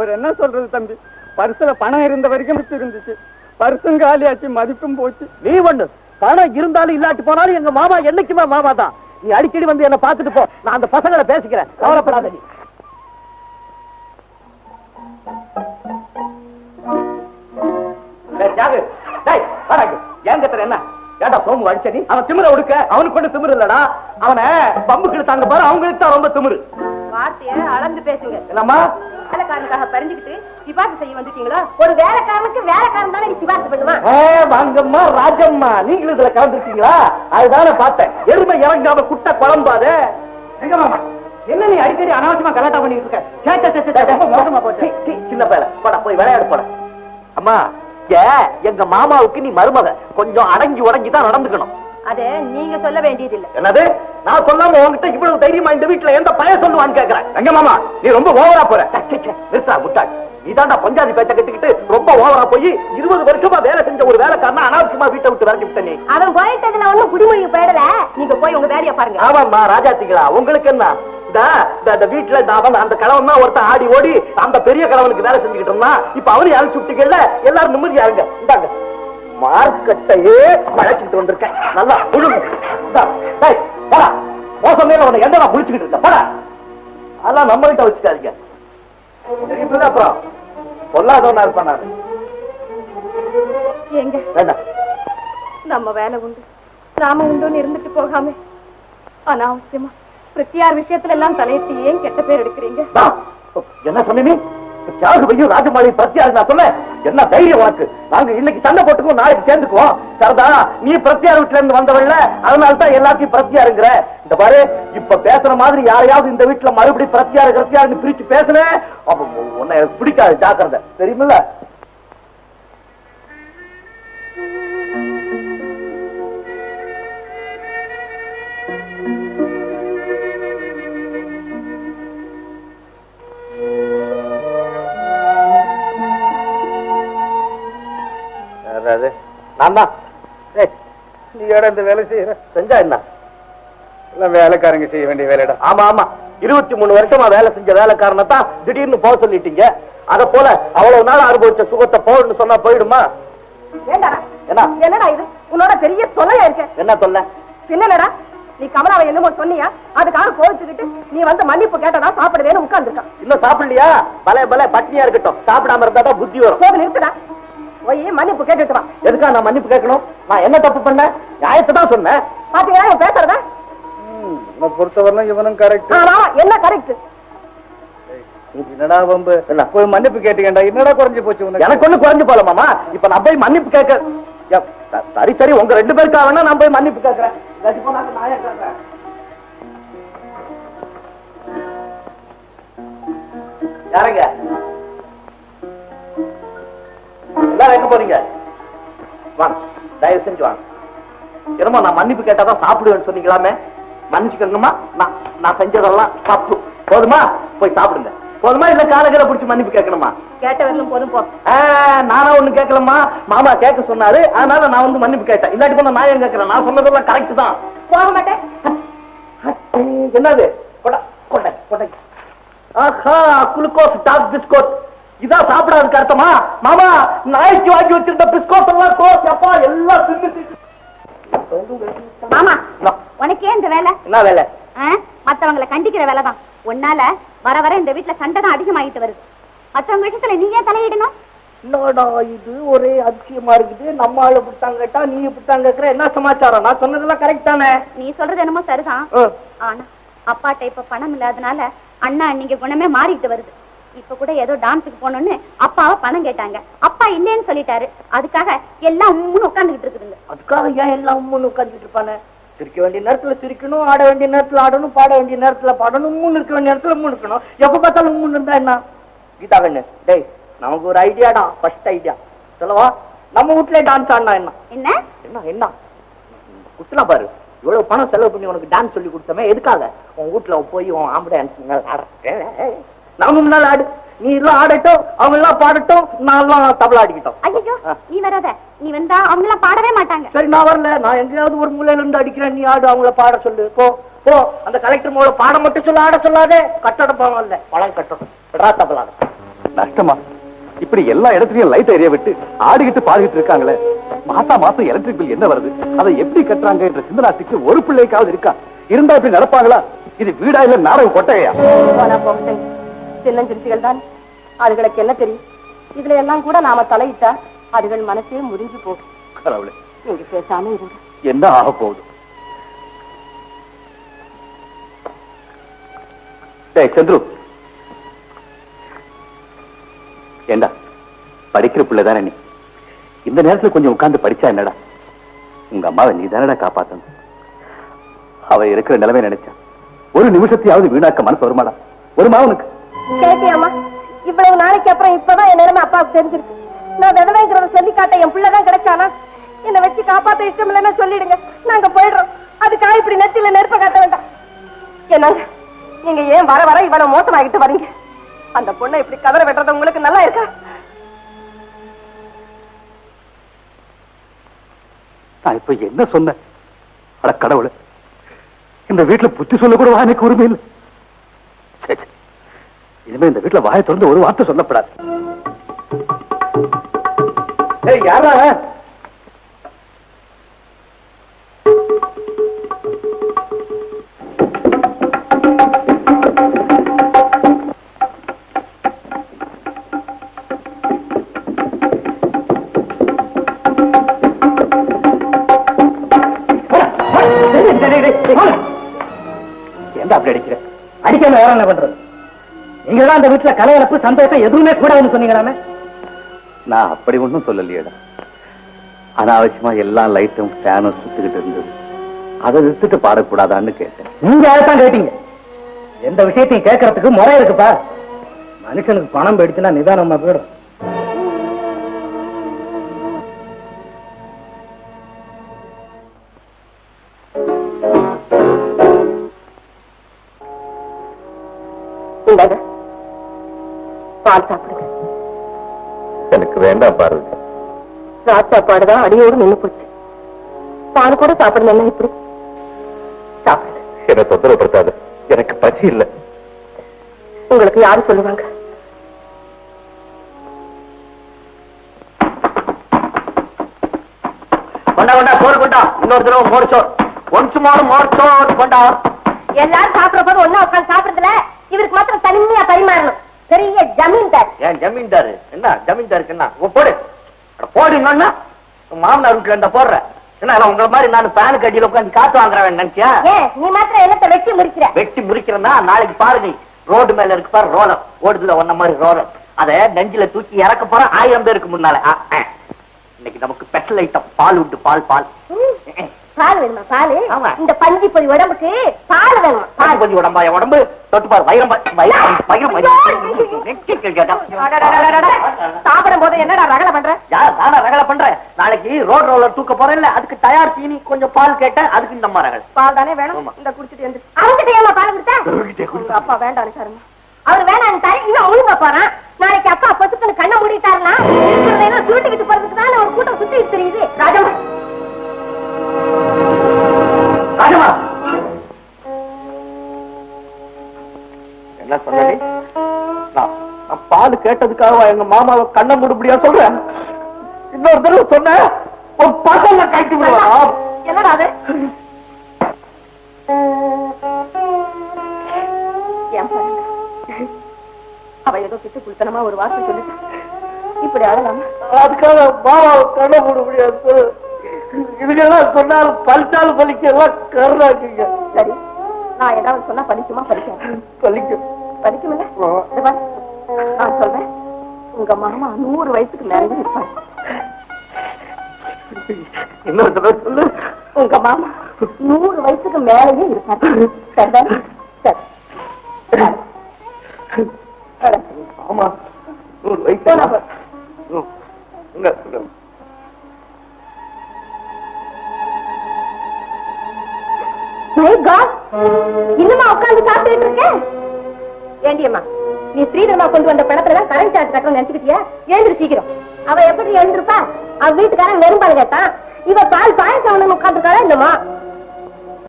அவர் என்ன சொல்றது தம்பி? பரிசுல பணம் இருந்த வரைக்கும் இருந்துச்சு. பரிசும் காலியாச்சு மதிப்பும் போச்சு. நீ ஒண்ணு பணம் இருந்தாலும் இல்லாட்டி போனாலும் எங்க மாமா என்னைக்குமே மாமா தான். நீ அடிக்கடி வந்து என்ன பாத்துட்டு போ. நான் அந்த பசங்களை பேசிக்கிறேன். கவலைப்படாத நீ. என்ன? சோமு அடிச்ச நீ? அவன் திமிர உடுக்க. அவனுக்கு கொண்டு திமிரு இல்லடா. அவனை பம்புக்கு தாங்க பாரு. அவங்களுக்கு தான் ரொம்ப திமிரு. வார்த்தைய அளந்து பேசுங்க. என்னம்மா? வேலைக்காரனுக்காக பறிஞ்சுக்கிட்டு சிபாரிசு செய்ய வந்துட்டீங்களா ஒரு வேலைக்காரனுக்கு வேலைக்காரன் தானே சிபாரிசு பண்ணுவான். வாங்கம்மா ராஜம்மா நீங்களும் இதுல கலந்துருக்கீங்களா? அதுதானே பார்த்தேன். எருமை இறங்காம குட்ட குழம்பாதே? எங்க மாமா? என்ன நீ அடிக்கடி அனாவசியமா கலாட்டா பண்ணிட்டு இருக்க? சின்ன பையல. போடா போய் விளையாடு போட. அம்மா ஏ எங்க மாமாவுக்கு நீ மருமக. கொஞ்சம் அடங்கி உடங்கி தான் நடந்துக்கணும். அத நீங்க சொல்ல வேண்டியதில்லை. என்னது? நான் சொல்லாம உன்கிட்ட இவ்வளவு தைரியமா இந்த வீட்டுல எந்த பையன் சொல்லுவான்னு கேக்குறேன். எங்க மாமா நீ ரொம்ப ஓவரா போற. நிறுத்தா முட்டாள். நீதாண்டா பஞ்சாதி பேச்ச கட்டிக்கிட்டு ரொம்ப ஓவரா போய் இருபது வருஷமா வேலை செஞ்ச ஒரு வேலைக்காரனா அனாவசியமா வீட்டை விட்டு விரட்டி விட்ட நீ. அவன் போயிட்டதுல ஒண்ணும் போயிடல. நீங்க போய் உங்க வேலையை பாருங்க. ஆமாம்மா ராஜாத்திகளா உங்களுக்கு என்ன? இந்த வீட்டுல அவன் அந்த கிழவன் தான் ஒருத்தன் ஆடி ஓடி அந்த பெரிய கிழவனுக்கு வேலை செஞ்சுக்கிட்டு இருந்தான். இப்ப அவனையும் அழைச்சு விட்டீங்கல்ல? எல்லாரும் நிம்மதியா இருங்க. இந்தாங்க. மார்க்கெட்டையே பழச்சிட்டு வந்திருக்கேன். நல்லா புழுங்க. மோசமே உன்னை எந்த நான் புளிச்சுக்கிட்டு இருக்க? போடா அதெல்லாம் நம்ம கிட்ட வச்சுக்காதீங்க அப்புறம்? பொல்லாதவனா இருப்பான்? எங்க வேண்டாம் நம்ம வேலை உண்டு. நாம உண்டுன்னு இருந்துட்டு போகாம. அனாவசியமா. பிரத்தியார் விஷயத்துல எல்லாம் தலையிட்டு ஏன் கெட்ட பேர் எடுக்கிறீங்க? என்ன சொன்ன நீ தியாகுபையும் ராஜமாளி நான் சொன்னேன் என்ன தைரியம் உனக்கு நாங்க இன்னைக்கு சண்டை போட்டுக்கும் நாளைக்கு சேர்ந்துக்குவோம். சரதா நீ பிரத்தியார் வீட்டுல இருந்து வந்தவள்ல அதனால தான் எல்லாத்தையும் பிரத்தியாருங்கிற. இந்த பாரு இப்ப பேசுற மாதிரி யாரையாவது இந்த வீட்டுல மறுபடியும் பிரத்யாரு பிரத்யாருன்னு பிரிச்சு பேசுனேன் அப்ப உன்னை எனக்கு பிடிக்காது ஜாக்கிரதை. தெரியுமில்ல? அதாவது நீ இந்த வேலை செய்யற? செஞ்சா என்ன? எல்லாம் வேலைக்காரங்க செய்ய வேண்டிய வேலைடா. ஆமா ஆமா. இருபத்தி மூணு வருஷமா வேலை செஞ்ச வேலைக்காரனை தான் திடீர்னு போக சொல்லிட்டீங்க. அத போல அவ்வளவு நாள் அனுபவிச்ச சுகத்தை போகணும்னு சொன்னா போயிடுமா? என்ன? என்னடா இது? உன்னோட பெரிய தொல்லையா இருக்க? என்ன சொல்ல என்னடா? நீ கமலாவை என்னமோ சொன்னியா? அதுக்காக கோவிச்சுக்கிட்டு நீ வந்து மன்னிப்பு கேட்டதா சாப்பிடுவேன்னு உட்கார்ந்துருக்கான். இன்னும் சாப்பிடலையா? பலே பலே பட்னியா இருக்கட்டும். சாப்பிடாம இருந்தா தான் புத்தி வரும். போது நிறுத்துடா. போய் மன்னிப்பு கேட்டுட்டு வா. எதுக்கா நான் மன்னிப்பு கேட்கணும்? நான் என்ன தப்பு பண்ணேன்? நியாயத்தை தான் சொன்னேன். பாத்தீங்களா? இவன் பேசுறத? உன்னை பொறுத்தவரையிலும் இவனும் கரெக்ட் என்ன கரெக்ட் என்னடா வம்பு? போய் மன்னிப்பு கேட்டீங்கடா. என்னடா குறைஞ்சு போச்சு எனக்கு ஒண்ணு குறைஞ்சு போல மாமா. இப்ப நான் போய் மன்னிப்பு கேட்க சரி சரி உங்க ரெண்டு பேருக்கா வேணா நான் போய் மன்னிப்பு கேட்கறேன். யாருங்க? எல்லாரும் எங்க போறீங்க? வாங்க தயவு செஞ்சு வாங்க. என்னமோ நான் மன்னிப்பு கேட்டாதான் சாப்பிடுவேன்னு சொன்னீங்களாமே. மன்னிச்சுக்கணுமா நான் நான் செஞ்சதெல்லாம் தப்பு. போதுமா? போய் சாப்பிடுங்க. போதுமா? இல்ல காலகளை பிடிச்சி மன்னிப்பு கேட்கணுமா? கேட்ட வரலும் போதும் போ. நானா ஒண்ணு கேட்கலம்மா. மாமா கேட்க சொன்னாரு. அதனால நான் வந்து மன்னிப்பு கேட்டேன். இல்லாட்டி போனா நான் ஏன் கேட்கறேன்? நான் சொன்னதெல்லாம் கரெக்ட் தான். போக மாட்டேன். என்னது? கொடை கொட்டை கொட்டை ஆஹா குளுக்கோஸ் டாக் பிஸ்கோட் இதான் சாப்பிடாதுக்கு அர்த்தமா? மாமா நாய்க்கு வாங்கி வச்சிருந்த பிஸ்கோட் எல்லாம் கோஸ் அப்பா எல்லாம் தின்னு. மாமா? உனக்கே இந்த வேலை? என்ன வேலை? மத்தவங்களை கண்டிக்கிற வேலை தான். உன்னால வர வர இந்த வீட்டுல சண்டை தான் அதிகமாயிட்டு வருது. மத்தவங்க விஷயத்துல நீ ஏன் தலையிடணும்? என்னடா இது? ஒரே அதிசயமா இருக்குது. நம்ம ஆளு புட்டாங்க கேட்டா நீ புட்டாங்க கேக்குற. என்ன சமாச்சாரம்? நான் சொன்னதெல்லாம் கரெக்ட் தானே? நீ சொல்றது என்னமோ சரிதான். ஆனா அப்பாட்ட இப்ப பணம் இல்லாதனால அண்ணா நீங்க குணமே மாறிட்டு வருது. இப்ப கூட ஏதோ டான்ஸுக்கு போகணும்னு அப்பாவை பணம் கேட்டாங்க. அப்பா இல்லைன்னு சொல்லிட்டாரு. அதுக்காக எல்லாம் உம்முன்னு உட்காந்துக்கிட்டு இருக்குதுங்க. அதுக்காக ஏன் எல்லாம் உம்முன்னு உட்காந்துட்டு இருப்பானே சிரிக்க வேண்டிய நேரத்துல சிரிக்கணும் ஆட வேண்டிய நேரத்துல ஆடணும் பாட வேண்டிய நேரத்துல பாடணும் மூணு இருக்க வேண்டிய நேரத்துல மூணு இருக்கணும். எப்ப பார்த்தாலும் மூணு இருந்தா என்ன? கீதா கண்ணு டேய் நமக்கு ஒரு ஐடியாடா ஃபர்ஸ்ட் ஐடியா சொல்லவா? நம்ம வீட்லயே டான்ஸ் ஆடினா என்ன? என்ன? என்ன என்ன? குத்துனா பாரு. இவ்வளவு பணம் செலவு பண்ணி உனக்கு டான்ஸ் சொல்லி கொடுத்தமே எதுக்காக? உன் வீட்டுல போய் உன் ஆம்பளை டான்ஸ் ஆடுறேன் நாம முன்னால ஆடு. நீ எல்லாம் ஆடட்டும் அவங்க எல்லாம் பாடட்டும் நான் எல்லாம் தபலா ஆடிக்கிட்டோம் ஐயோ. நீ வராத. நீ வந்தா அவங்க எல்லாம் பாடவே மாட்டாங்க. சரி நான் வரல. நான் எங்கேயாவது ஒரு மூலையில இருந்து அடிக்கிறேன். நீ ஆடு அவங்கள பாட சொல்லு. போ போ. அந்த கலெக்டர் மூல பாட மட்டும் சொல்ல ஆட சொல்லாதே. கட்டடம் போவோம் இல்ல. பழம் கட்டடம் விடா தபலா நஷ்டமா? இப்படி எல்லா இடத்துலயும் லைட் எரிய விட்டு ஆடிக்கிட்டு பாடிக்கிட்டு இருக்காங்களே. மாசா மாசம் எலக்ட்ரிக் பில் என்ன வருது? அதை எப்படி கட்டுறாங்க என்ற சிந்தனாசிக்கு ஒரு பிள்ளைக்காவது இருக்கா? இருந்தா இப்படி நடப்பாங்களா? இது வீடா இல்ல நாடகம் கொட்டையா? சின்னஞ்சிறுசிகள் தான். அதுகளுக்கு என்ன தெரியும்? இதுல எல்லாம் கூட நாம தலையிட்டா அதுகள் மனசே முறிஞ்சு போகும். கடவுளே. நீங்க பேசாம இருங்க. என்ன ஆக போகுது? சந்துரு. ஏண்டா? படிக்கிற பிள்ளை தானே நீ. இந்த நேரத்துல கொஞ்சம் உட்கார்ந்து படிச்சா என்னடா? உங்க அம்மாவை நீ தானடா காப்பாத்தணும். அவ இருக்கிற நிலைமை நினைச்சா. ஒரு நிமிஷத்தையாவது வீணாக்க மனசு வருமாடா? ஒரு மாவனுக்கு கேட்டியாமா இவ்வளவு நாளைக்கு அப்புறம் இப்பதான் என் நிலைமை அப்பாவுக்கு தெரிஞ்சிருக்கு. நான் விதவைங்கிறத சொல்லி காட்ட என் பிள்ளைதான் கிடைச்சானா? என்னை வச்சு காப்பாத்த இஷ்டம் இல்லைன்னா சொல்லிடுங்க. நாங்க போயிடுறோம். அதுக்காக இப்படி நெத்தில நெருப்ப காட்ட வேண்டாம். என்னங்க? நீங்க ஏன் வர வர இவனை மோசமாகிட்டு வரீங்க? அந்த பொண்ணை இப்படி கதற வெட்டுறது உங்களுக்கு நல்லா இருக்கா? நான் இப்ப என்ன சொன்னேன்? அட இந்த வீட்டுல புத்தி சொல்ல கூட எனக்கு உரிமை இல்லை. இனிமே இந்த வீட்டுல வாயை திறந்து ஒரு வார்த்தை சொல்லப்படாது யாரா அப்படி அடிக்கிற அடிக்காம வேற என்ன பண்றது நீங்க தான் அந்த வீட்டுல கலையளப்பு சந்தோஷம் எதுவுமே கூடாதுன்னு சொன்னீங்களாமே? நான் அப்படி ஒண்ணும் சொல்லலையேடா. அனாவசியமா எல்லா லைட்டும் ஃபேனும் சுத்திக்கிட்டு இருந்தது. அதை விட்டுட்டு பாடக்கூடாதான்னு கேட்டேன். நீங்க அதைத்தான் கேட்டீங்க? எந்த விஷயத்தையும் கேட்கறதுக்கு முறை இருக்குப்பா. மனுஷனுக்கு பணம் போயிடுச்சுன்னா நிதானமா போயிடும். பால் சாப்பிடுங்க. எனக்கு வேண்டாம் பார்வதி. ராத் சாப்பாடுதான் அடியோடு நின்னு போச்சு. பால் கூட சாப்பிடணும் இப்படி? சாப்பிடுங்க என்ன தொந்தரவுப்படுத்தாது எனக்கு பசி இல்லை. உங்களுக்கு யாரு சொல்லுவாங்க? கொண்டா கொண்டா சோறு கொண்டா. இன்னொரு தடவை மோர் ஒன்சு மோர் மோர் சோறு கொண்டா. எல்லாரும் சாப்பிடுற போது ஒண்ணா உட்காந்து சாப்பிடுறதுல இவருக்கு மாத்திரம் தனிமையா பெரிய ஏன் ஜமீன்தாரு? என்ன? ஜமீன்தாருக்கு என்ன? போடு. போடு உன் மாமனார் வீட்டுல இருந்தா போடுற. என்ன உங்களை மாதிரி நான் பேனுக்கு அடியில உட்காந்து காத்து வாங்குறவன் நினைச்சியா நீ மாத்திரம் என்னத்தை வெட்டி முடிக்கிற வெட்டி முறிக்கிறேன்னா நாளைக்கு பாரு நீ. ரோடு மேல இருக்கு பாரு ரோலர். ஓடுதுல ஒன்ன மாதிரி ரோலர். அத நெஞ்சில தூக்கி இறக்க போற ஆயிரம் பேருக்கு முன்னால. இன்னைக்கு நமக்கு பெட்ரோல் ஐட்டம் பால் உண்டு பால் பால். பால் வேணுமா? பால். இந்த பஞ்சி போய் உடம்புக்கு பால் வேணுமா? பால் கொஞ்சம் உடம்பா? உடம்பு தொட்டு பாரு வைரம் வைரம் கேட்டா. சாப்பிடும் போது என்னடா ரகலை பண்ற? யார் நானா ரகலை பண்றேன் நாளைக்கு ரோட் ரோலர் தூக்க போறேன்ல அதுக்கு தயார் தீனி கொஞ்சம் பால் கேட்டேன் அதுக்கு இந்த மாதிரி ரகலை. பால் தானே வேணும். இந்த குடிச்சிட்டு வந்து அவங்கிட்ட ஏமா பால் கொடுத்தா? அப்பா வேண்டாம் சாருமா அவர் வேணாம் தாரு இவன் ஒழுங்க போறான். நாளைக்கு அப்பா பொசுக்குன்னு கண்ணை மூடிட்டாருன்னா சுருட்டிக்கிட்டு போறதுக்கு தானே ஒரு கூட்டம் சுத்தி தெரியுது. ராஜா ராஜமா என்ன சொன்னி நான் பால் கேட்டதுக்காக எங்க மாமாவை கண்ண முடியா சொல்றேன்? இன்னொரு தடவை சொன்ன உன் பசங்க கைட்டு விடுவான். என்னடா அது? அவ ஏதோ பித்து குளுத்தனமா ஒரு வார்த்தை சொல்லிட்டா. இப்படி அழலாமா அதுக்காக மாமாவை கண்ண மூட முடியாது இதுக்கெல்லாம் சொன்னாலும் பலிச்சாலும் பலிக்க எல்லாம் கருணாக்குங்க சரி நான் ஏதாவது சொன்னா படிக்குமா படிக்காது பலிக்கும் பாரு. நான் சொல்றேன். உங்க மாமா நூறு வயசுக்கு மேலே இருப்பாரு. இன்னொரு தடவை சொல்லு. உங்க மாமா நூறு வயசுக்கு மேலேயே இருப்பாரு சரிதானே சரி. அட, ஆமா நூறு வயசு God! இன்னுமா உட்கார்ந்து சாப்பிட்டுட்டு இருக்கேன்? ஏண்டியம்மா நீ ஸ்ரீதரமா கொண்டு வந்த பணத்துல தான் கரண்ட் சார்ஜ் கட்டணும் நினைச்சுக்கிட்டியா? எழுந்திரு சீக்கிரம். அவ எப்படி எழுந்திருப்பா? அவ வீட்டுக்காரன் வெறும் கேட்டான். இவ பால் பாயசம் ஒண்ணு உட்காந்துருக்காளா